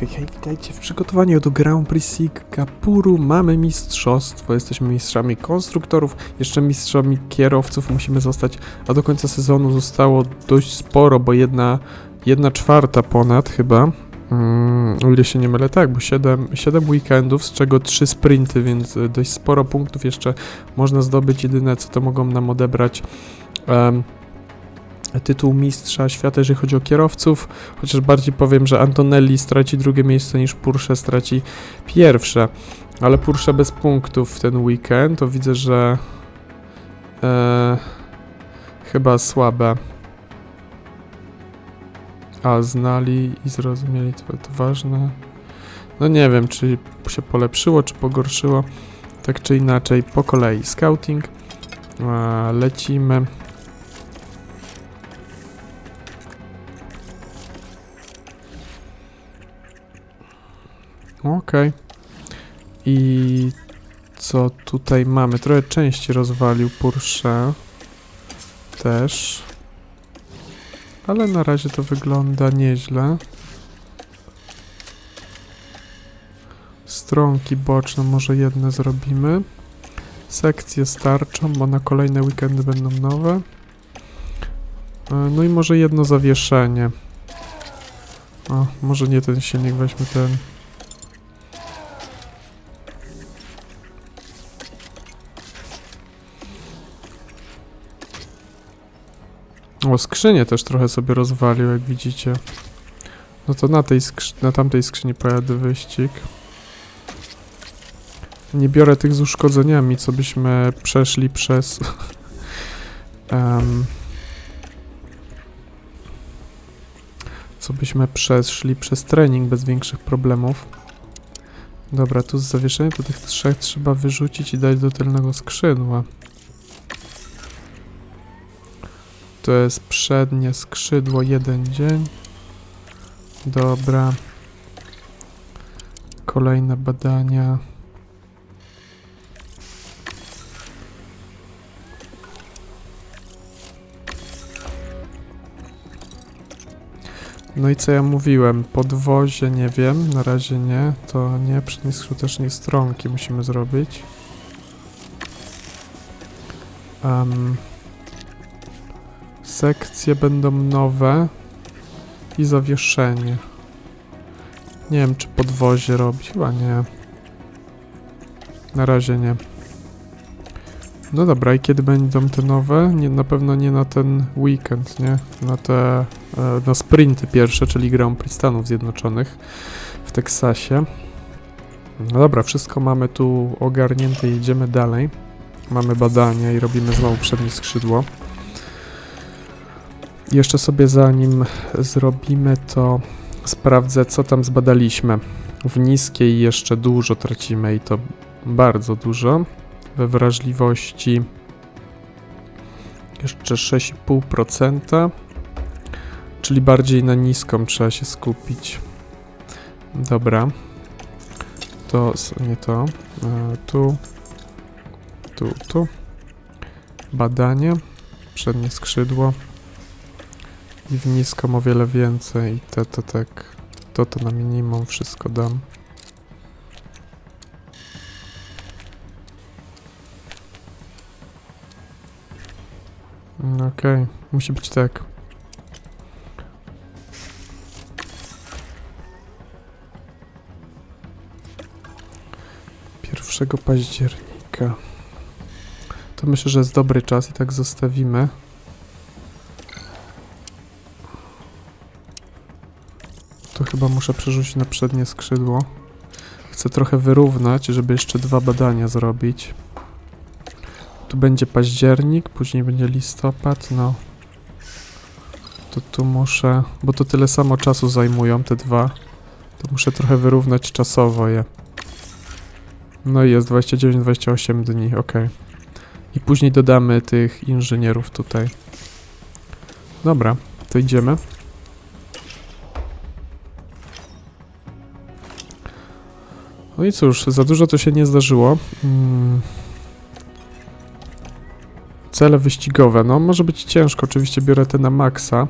Hej, hej, witajcie w przygotowaniu do Grand Prix Singapuru. Mamy mistrzostwo, jesteśmy mistrzami konstruktorów, jeszcze mistrzami kierowców musimy zostać, a do końca sezonu zostało dość sporo, bo jedna, jedna czwarta ponad chyba. Mm, o ile się nie mylę, tak, bo 7, 7 weekendów, z czego 3 sprinty, więc y, dość sporo punktów jeszcze można zdobyć. Jedyne co to mogą nam odebrać em, tytuł mistrza świata, jeżeli chodzi o kierowców. Chociaż bardziej powiem, że Antonelli straci drugie miejsce niż Porsche straci pierwsze. Ale Porsche bez punktów w ten weekend, to widzę, że e, chyba słabe. A znali i zrozumieli, to, to ważne. No nie wiem, czy się polepszyło, czy pogorszyło. Tak czy inaczej, po kolei. Scouting. E, lecimy. Okej. I co tutaj mamy? Trochę części rozwalił Porsche. Też. Ale na razie to wygląda nieźle. Stronki boczne może jedne zrobimy. Sekcje starczą, bo na kolejne weekendy będą nowe. E, No i może jedno zawieszenie. O, może nie ten silnik, weźmy ten. Skrzynię też trochę sobie rozwalił, jak widzicie. No to na tej na tamtej skrzyni pojadę wyścig. Nie biorę tych z uszkodzeniami, co byśmy przeszli przez... em, co byśmy przeszli przez trening bez większych problemów. Dobra, tu z zawieszeniem to tych trzech trzeba wyrzucić i dać do tylnego skrzydła. To jest przednie skrzydło, jeden dzień. Dobra. Kolejne badania. No i co ja mówiłem? Podwozie nie wiem, na razie nie. To nie, przednie skutecznej stronki musimy zrobić. Um, Sekcje będą nowe i zawieszenie. Nie wiem, czy podwozie robić. Chyba nie. Na razie nie. No dobra, i kiedy będą te nowe? Nie, na pewno nie na ten weekend, nie? Na te, e, na sprinty pierwsze, czyli Grand Prix Stanów Zjednoczonych w Teksasie. No dobra, wszystko mamy tu ogarnięte, jedziemy dalej. Mamy badania i robimy znowu przednie skrzydło. Jeszcze sobie zanim zrobimy to, sprawdzę co tam zbadaliśmy. W niskiej jeszcze dużo tracimy i to bardzo dużo. We wrażliwości jeszcze 6,5%, czyli bardziej na niską trzeba się skupić. Dobra. To nie to. E, tu. Tu, tu. Badanie. Przednie skrzydło. I w niską o wiele więcej. Te to tak. To to na minimum wszystko dam. Mm, Okej, musi być tak. Pierwszego października. To myślę, że jest dobry czas i tak zostawimy. Chyba muszę przerzucić na przednie skrzydło. Chcę trochę wyrównać, żeby jeszcze dwa badania zrobić. Tu będzie październik, później będzie listopad, no. To tu muszę, bo to tyle samo czasu zajmują te dwa. To muszę trochę wyrównać czasowo je. No i jest 29-28 dni, ok. I później dodamy tych inżynierów tutaj. Dobra, to idziemy. No i cóż, za dużo to się nie zdarzyło. Mm. Cele wyścigowe. No, może być ciężko. Oczywiście biorę te na maksa.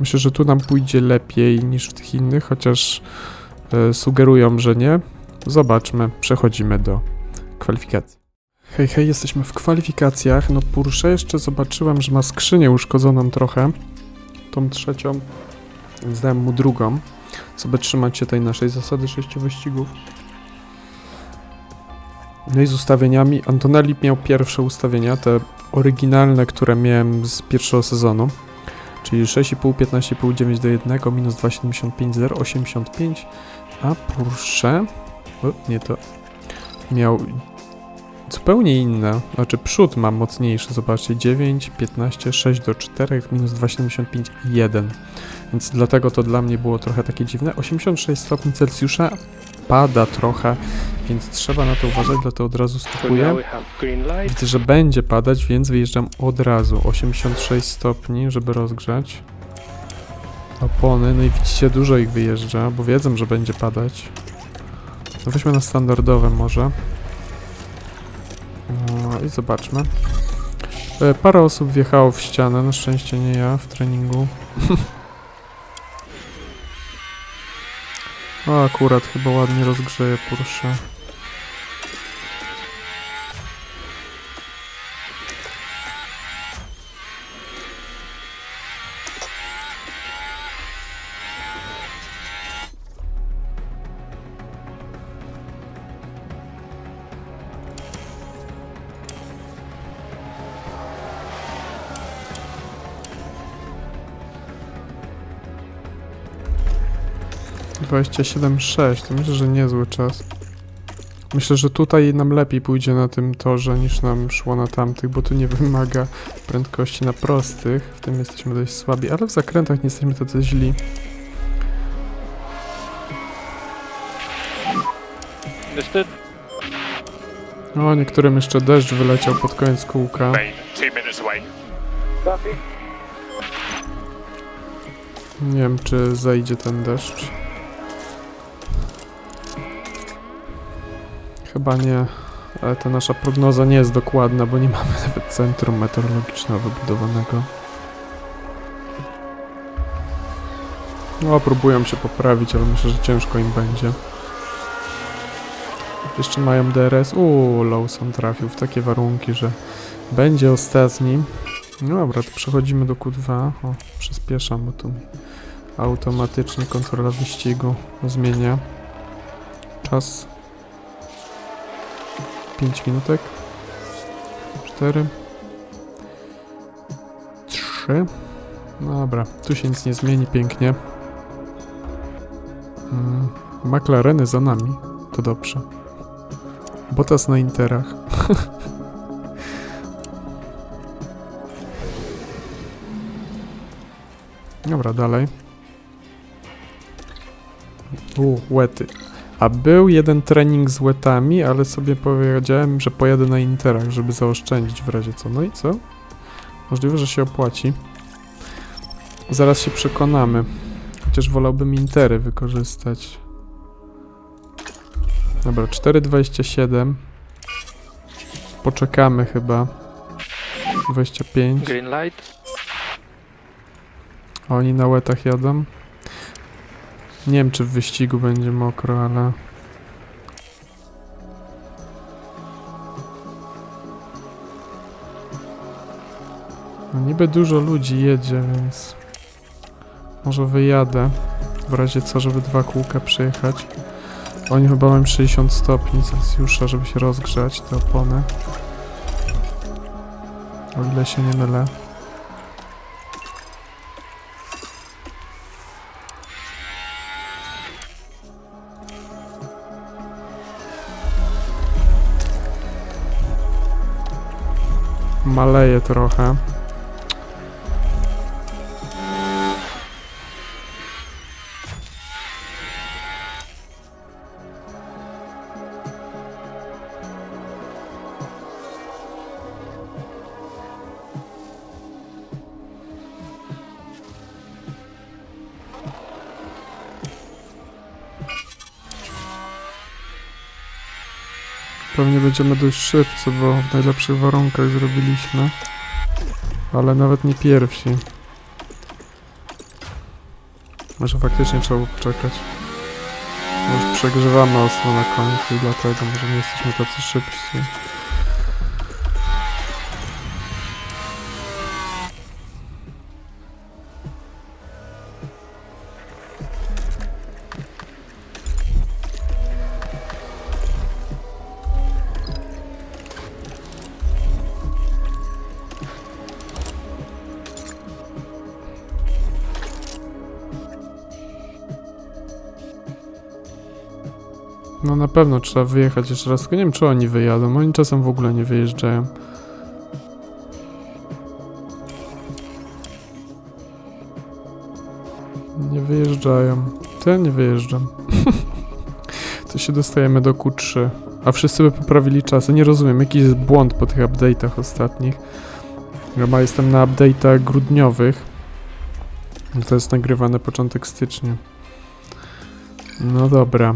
Myślę, że tu nam pójdzie lepiej niż w tych innych, chociaż e, sugerują, że nie. Zobaczmy, przechodzimy do kwalifikacji. Hej, hej, jesteśmy w kwalifikacjach. No Porsche jeszcze zobaczyłem, że ma skrzynię uszkodzoną trochę. Tą trzecią. Więc dałem mu drugą. Co by trzymać się tej naszej zasady sześciu wyścigów. No i z ustawieniami. Antonelli miał pierwsze ustawienia, te oryginalne, które miałem z pierwszego sezonu. Czyli 6,5, 15,5, 9 do 1, minus 2,75, 0,85. A Porsche... O, nie to. Miał zupełnie inne. Znaczy przód mam mocniejszy, zobaczcie, 9, 15, 6 do 4, minus 2,75, 1. Więc dlatego to dla mnie było trochę takie dziwne. 86 stopni Celsjusza pada trochę, więc trzeba na to uważać, dlatego od razu stopuję. Widzę, że będzie padać, więc wyjeżdżam od razu. 86 stopni, żeby rozgrzać. Opony, no i widzicie, dużo ich wyjeżdża, bo wiedzą, że będzie padać. No weźmy na standardowe może. No i zobaczmy. E, Parę osób wjechało w ścianę, na szczęście nie ja w treningu. O, akurat chyba ładnie rozgrzeje Porsche. Dwadzieścia siedem sześć, to myślę, że niezły czas. Myślę, że tutaj nam lepiej pójdzie na tym torze niż nam szło na tamtych, bo tu nie wymaga prędkości na prostych. W tym jesteśmy dość słabi, ale w zakrętach nie jesteśmy tacy źli. O, niektórym jeszcze deszcz wyleciał pod koniec kółka. Nie wiem, czy zejdzie ten deszcz. Chyba nie. Ale ta nasza prognoza nie jest dokładna, bo nie mamy nawet centrum meteorologicznego wybudowanego. No, próbują się poprawić, ale myślę, że ciężko im będzie. Jeszcze mają DRS. Uuu, Lawson trafił w takie warunki, że będzie ostatni. No dobra, to przechodzimy do Q2. O, przyspieszam, bo tu automatycznie kontrola wyścigu zmienia czas 5 minutek. 4 3 dobra, tu się nic nie zmieni pięknie. Mm, McLareny za nami to dobrze. Bottas na Interach. Dobra, dalej. U, łety. A był jeden trening z łetami, ale sobie powiedziałem, że pojadę na Interach, żeby zaoszczędzić w razie co. No i co? Możliwe, że się opłaci. Zaraz się przekonamy. Chociaż wolałbym Intery wykorzystać. Dobra, 4,27. Poczekamy chyba. 25. Green light. Oni na łetach jadą. Nie wiem, czy w wyścigu będzie mokro, ale... No niby dużo ludzi jedzie, więc... Może wyjadę. W razie co, żeby dwa kółka przejechać. Oni chyba mają 60 stopni Celsjusza, żeby się rozgrzać te opony. O ile się nie mylę. Maleje trochę. Pewnie będziemy dość szybcy, bo w najlepszych warunkach zrobiliśmy. Ale nawet nie pierwsi. Może faktycznie trzeba było poczekać. przegrzewamy ostro na końcu dlatego może nie jesteśmy tacy szybcy. No na pewno trzeba wyjechać jeszcze raz, tylko nie wiem czy oni wyjadą. Oni czasem w ogóle nie wyjeżdżają. Nie wyjeżdżają. To ja nie wyjeżdżam. to się dostajemy do Q3. A wszyscy by poprawili czasy. Nie rozumiem, jakiś jest błąd po tych update'ach ostatnich. Chyba jestem na update'ach grudniowych. To jest nagrywane początek stycznia. No dobra.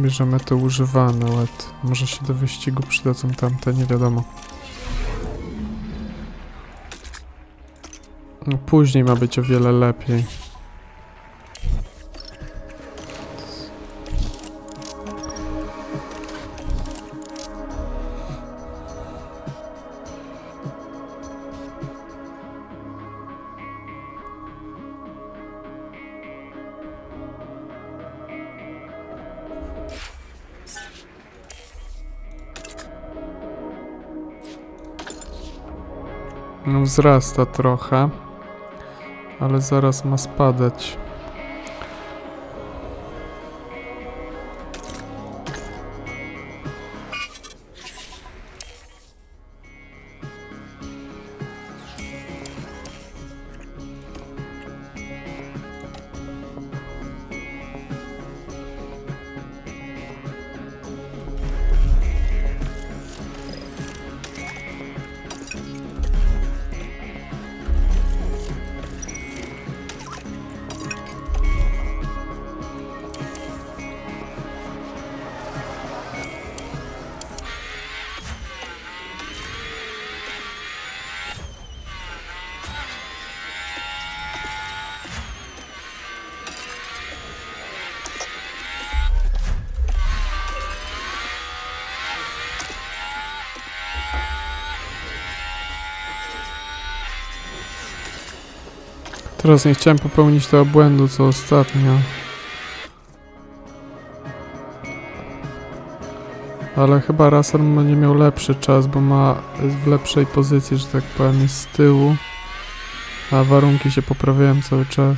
Bierzemy to używane, ład. Może się do wyścigu przydadzą tamte, nie wiadomo. No, później ma być o wiele lepiej. Wzrasta trochę, ale zaraz ma spadać. Teraz nie chciałem popełnić tego błędu co ostatnio. Ale chyba Russell będzie miał lepszy czas, bo ma w lepszej pozycji, że tak powiem, jest z tyłu. A warunki się poprawiają cały czas.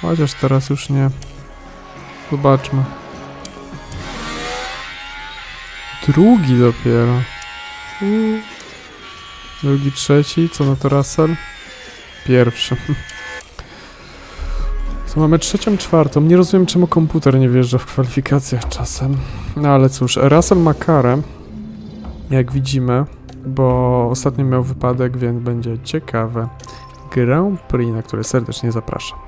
Chociaż teraz już nie. Zobaczmy. Drugi dopiero. Drugi, trzeci, co na to Russell? Pierwszy. Co mamy trzecią, czwartą. Nie rozumiem czemu komputer nie wjeżdża w kwalifikacjach czasem. No ale cóż, Russell ma karę, jak widzimy, bo ostatnio miał wypadek, więc będzie ciekawe. Grand Prix, na które serdecznie zapraszam.